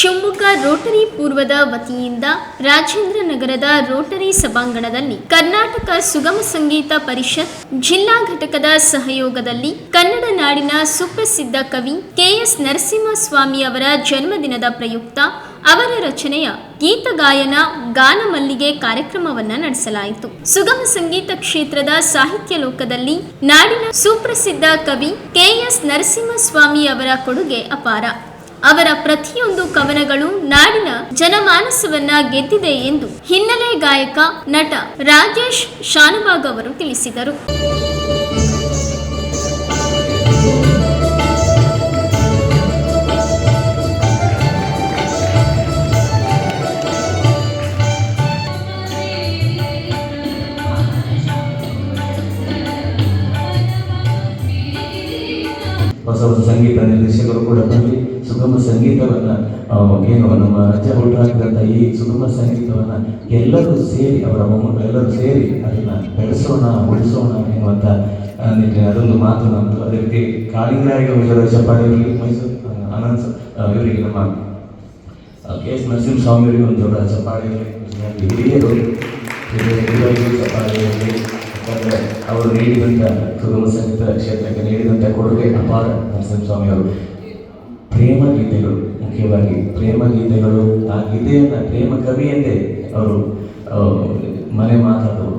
Shivamogga Rotary ಪೂರ್ವದ ವತಿಯಿಂದ ರಾಜೇಂದ್ರ ನಗರದ ರೋಟರಿ ಸಭಾಂಗಣದಲ್ಲಿ ಕರ್ನಾಟಕ ಸುಗಮ ಸಂಗೀತ ಪರಿಷತ್ ಜಿಲ್ಲಾ ಘಟಕದ ಸಹಯೋಗದಲ್ಲಿ ಕನ್ನಡ ನಾಡಿನ ಸುಪ್ರಸಿದ್ಧ ಕವಿ ಕೆಎಸ್ ನರಸಿಂಹಸ್ವಾಮಿ ಅವರ ಜನ್ಮದಿನದ ಪ್ರಯುಕ್ತ ಅವರ ರಚನೆಯ ಗೀತ ಗಾಯನ ಗಾನ ಮಲ್ಲಿಗೆ ಕಾರ್ಯಕ್ರಮವನ್ನ ನಡೆಸಲಾಯಿತು. ಸುಗಮ ಸಂಗೀತ ಕ್ಷೇತ್ರದ ಸಾಹಿತ್ಯ ಲೋಕದಲ್ಲಿ ನಾಡಿನ ಸುಪ್ರಸಿದ್ಧ ಕವಿ ಕೆಎಸ್ ನರಸಿಂಹಸ್ವಾಮಿ ಅವರ ಕೊಡುಗೆ ಅಪಾರ. ಅವರ ಪ್ರತಿಯೊಂದು ಕವನಗಳು ನಾಡಿನ ಜನಮಾನಸವನ್ನ ಗೆದ್ದಿದೆ ಎಂದು ಹಿನ್ನೆಲೆ ಗಾಯಕ ನಟ ರಾಜೇಶ್ ಶಾನಭಾಗ್ ಅವರು ತಿಳಿಸಿದರು. ಹೊಸ ಹೊಸ ಸಂಗೀತ ನಿರ್ದೇಶಕರು ಕೂಡ ಬಂದು ಸುಗಮ ಸಂಗೀತವನ್ನ ಏನು ನಮ್ಮ ರಜೆ ಹುಟ್ಟುಹಾಕಿದಂಥ ಈ ಸುಗಮ ಸಂಗೀತವನ್ನು ಎಲ್ಲರೂ ಸೇರಿ, ಅವರ ಮೊಮ್ಮಕ್ಕಳು ಎಲ್ಲರೂ ಸೇರಿ ಅದನ್ನು ಬೆಳೆಸೋಣ, ಉಳಿಸೋಣ ಎನ್ನುವಂಥ ನಿಮಗೆ ಅದೊಂದು ಮಾತು ನಮ್ಮದು ಅದೇ ರೀತಿ ಚಪ್ಪಾಡಿ ಅವರಿಗೆ ಮೈಸೂರು ಅನಂತ್ ಇವರಿಗೆ ನಮ್ಮ ಕೆ ಎಸ್ ನರಸಿಂಹಸ್ವಾಮಿ ಒಂದು ದೊಡ್ಡ ಇರಲಿ. ಹಿರಿಯರು ಹಿರಿಯ- ಅವರು ನೀಡಿದಂಥ ಸುಗಮ ಸಂಗೀತ ಕ್ಷೇತ್ರಕ್ಕೆ ನೀಡಿದಂಥ ಕೊಡುಗೆ ಅಪಾರ ನರಸಿಂಹಸ್ವಾಮಿ ಅವರು. ಪ್ರೇಮ ಗೀತೆಗಳು, ಮುಖ್ಯವಾಗಿ ಪ್ರೇಮ ಗೀತೆಗಳು, ಆ ಗೀತೆಯನ್ನು ಪ್ರೇಮ ಕವಿ ಎಂದೇ ಅವರು ಮನೆ ಮಾತಾಡುವರು